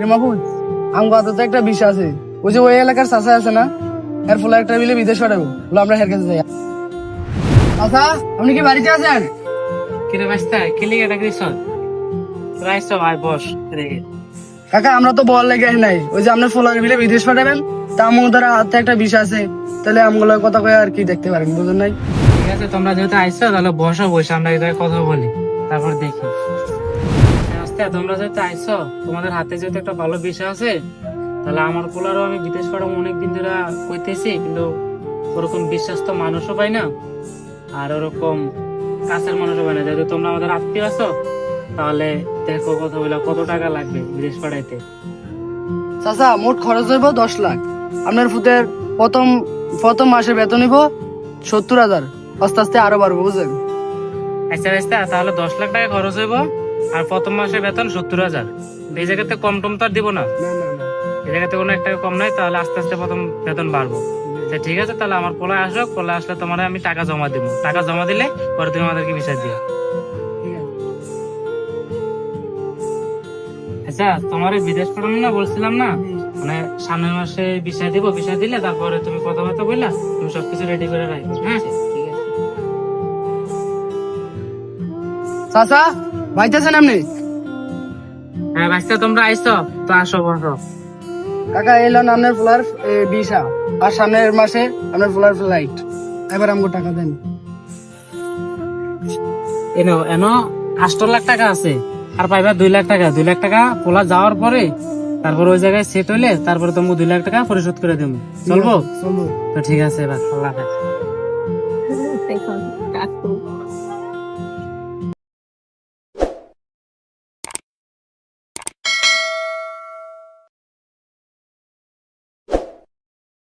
রে মাহবুব আম গাতে তো একটা বিষয় আছে। ওই যে ওই এলাকার চাষা আছে না এর ফলে একটা মিলে বিদেশ পাঠাবো। বলে আমরা হের কাছে যাই। আচ্ছা আপনি কি বাড়িতে আছেন? কিরে এটা সব সব আয় বস কাকা আমরা তো বল লেগে নাই। ওই যে আপনার ফলার মিলে বিদেশ পাঠাবেন তা আমার দ্বারা হাতে একটা বিষয় আছে। তাহলে আমগুলোর কথা কয়ে আর কি দেখতে পারেন বুঝুন নাই? ঠিক আছে তোমরা যেহেতু আইসো তাহলে বসো বসে আমরা কথা বলি। তারপর দেখি। আস্তে তোমরা যেহেতু আইসো তোমাদের হাতে যেহেতু একটা ভালো বিষয় আছে তাহলে আমার পোলারও আমি বিদেশ পাঠাবো অনেকদিন ধরে কইতেছি কিন্তু ওরকম বিশ্বাস তো মানুষও পাই না আর ওরকম কাছের মানুষও পাই না। যেহেতু তোমরা আমাদের আত্মীয় আছো তাহলে দেখো কথা বলে কত টাকা লাগবে বিদেশ পাঠাইতে। চাচা মোট খরচ হইব দশ লাখ। আপনার ফুতের প্রথম প্রথম মাসে বেতন নিব সত্তর হাজার। আস্তে আস্তে আরও বাড়বো বুঝলেন? আচ্ছা আচ্ছা তাহলে দশ লাখ টাকা খরচ হইব। আর প্রথম মাসে বেতন সত্তর হাজার। এই জায়গাতে কম টম তো আর দিব না। এই জায়গাতে কোনো একটা কম নাই তাহলে আস্তে আস্তে প্রথম বেতন বাড়বো। আচ্ছা, ঠিক আছে তাহলে আমার পোলায় আসো পোলায় আসলে তোমার আমি টাকা জমা দিব। টাকা জমা দিলে পরে তুমি আমাদেরকে বিষয় দিও। আচ্ছা তোমার বিদেশ পাঠানো না বলছিলাম না? মানে সামনের মাসে বিষয় দিব বিষয় দিলে তারপরে তুমি কথাবার্তা বললা তুমি সবকিছু রেডি করে রাখো হ্যাঁ? চাচা? ভাইতেছেন আপনি? হ্যাঁ বাচ্চা তোমরা আইসো তো আসো বসো। কাকা এলেন আপনার ফুলার বিশা আর সামনের মাসে আপনার ফুলার ফ্লাইট। এবার আমাকে টাকা দেন। এনো এনো আষ্ট লাখ টাকা আছে। আর পাইবা দুই লাখ টাকা। দুই লাখ টাকা পোলা যাওয়ার পরে তারপর ওই জায়গায় সেট হইলে তারপরে তোমাকে দুই লাখ টাকা পরিশোধ করে দেবো। চলবো? চলবো। তো ঠিক আছে এবার আল্লাহ হাফেজ।